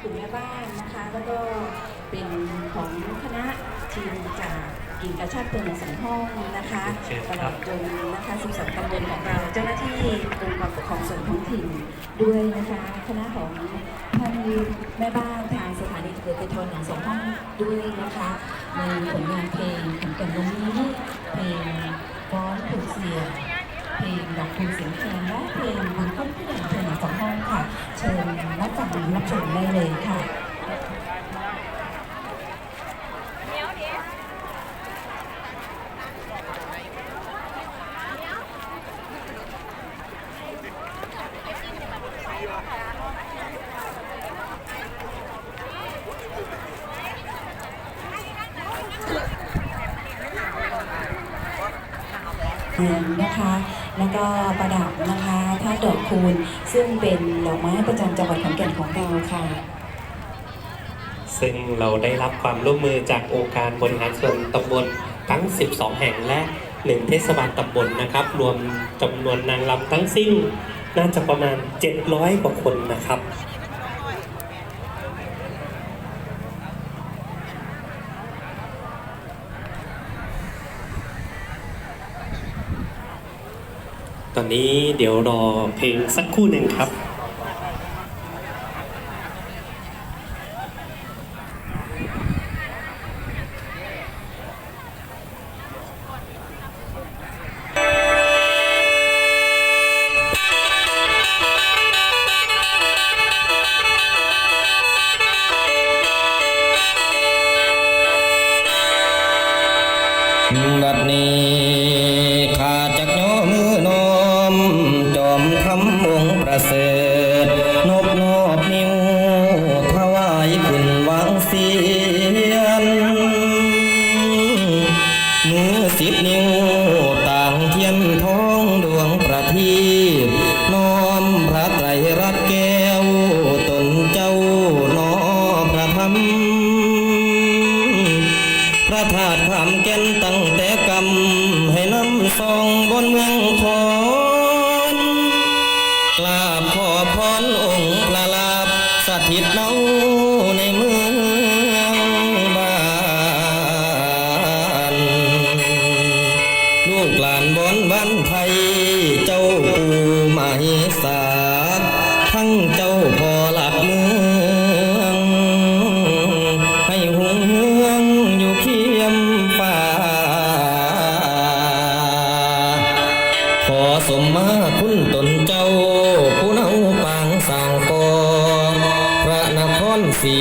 กลุ่มแม่บ้านนะคะ แล้วก็เป็นของคณะทีมจากกิ่งกระชากตัวหนึ่งสองห้องนะคะเชิญตคลรัอบดจนนะคะ 12ตำบลของเรา เจ้าหน้าที่องค์กรปกครองส่วนท้องถิ่นด้วยนะคะ คณะของท่านแม่บ้านทางสถานีตำรวจภูธรหนองสองห้องด้วยนะคะในผลงานเพลงของกันวันนี้เพลงฟ้อนผูกเสียง เพลงดอกคูณเสียงแคนและเพลงบุญต้นผู้ใหญ่เพลงสองห้องค่ะ เชิญรับฟังรับชมได้เลยค่ะเมืองนะคะ แล้วก็ประดับนะคะท่าดอกคูณซึ่งเป็นดอกไม้ประจำจังหวัดขอนแก่นของเราค่ะ ซึ่งเราได้รับความร่วมมือจากองค์การบริหารส่วนตำบลทั้ง 12 แห่งและ 1 เทศบาลตำบลนะครับ รวมจำนวนนางรำทั้งสิ้นน่าจะประมาณ 700 กว่าคนนะครับ ตอนนี้เดี๋ยวรอเพลงสักครู่หนึ่งครับบัดนี้ เสียนมือสิบนิ้วต่างเทียนทองดวงประทีปน้อมพระไตรรัตน์แก้วตนเจ้าน้อพระธรรมพระธาตุขามแก่นตั้งแต่กำให้น้ำซองบนเมือง ลูกหลานบอนบ้านไทย เจ้าปู่มหิสาทั้งเจ้าพ่อหลักเมือง ให้หุงเฮืองอยู่เคียมป่า ขอสมมาคุณตนเจ้าผู้เนาปางสางกอพระนครศรี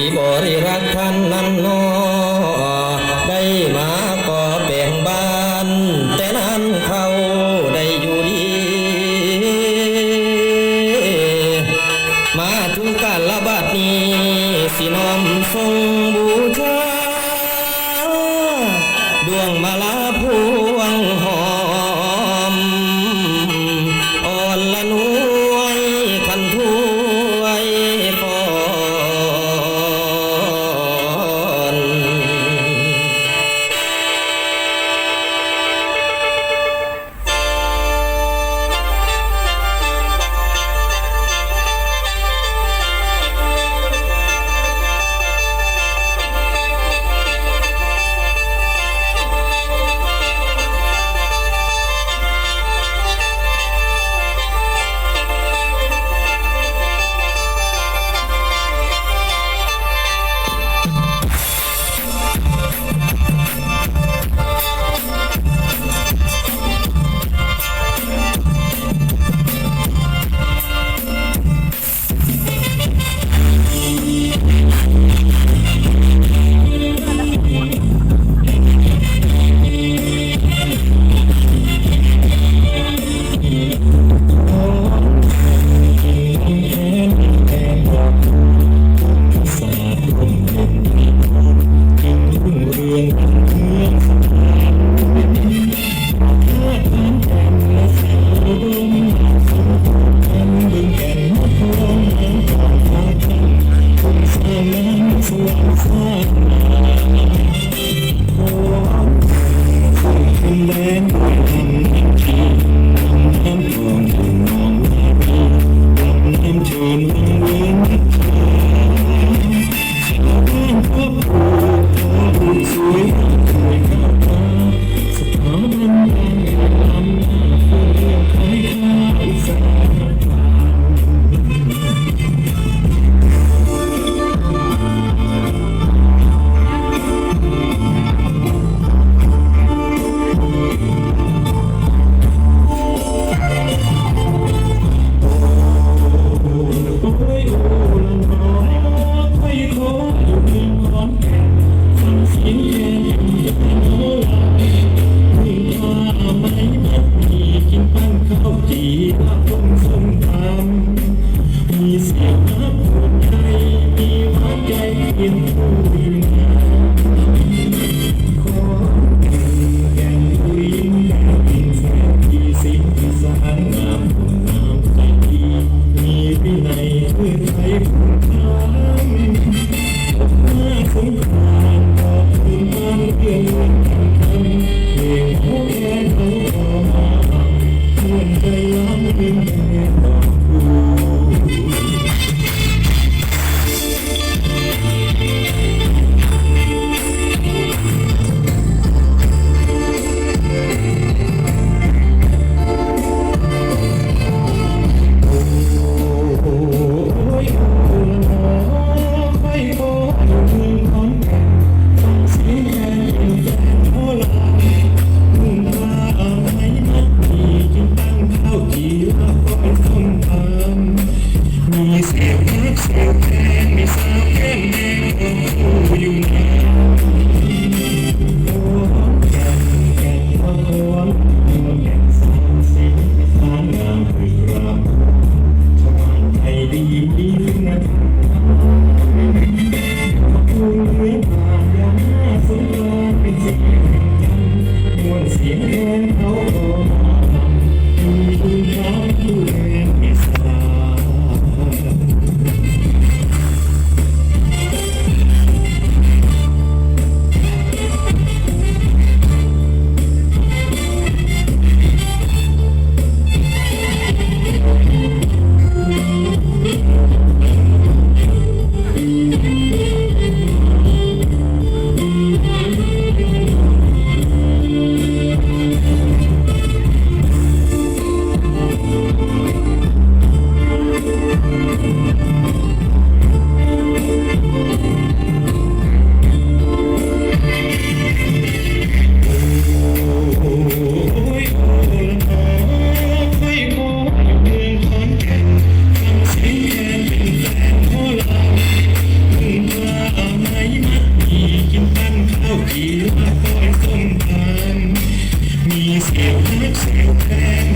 สีย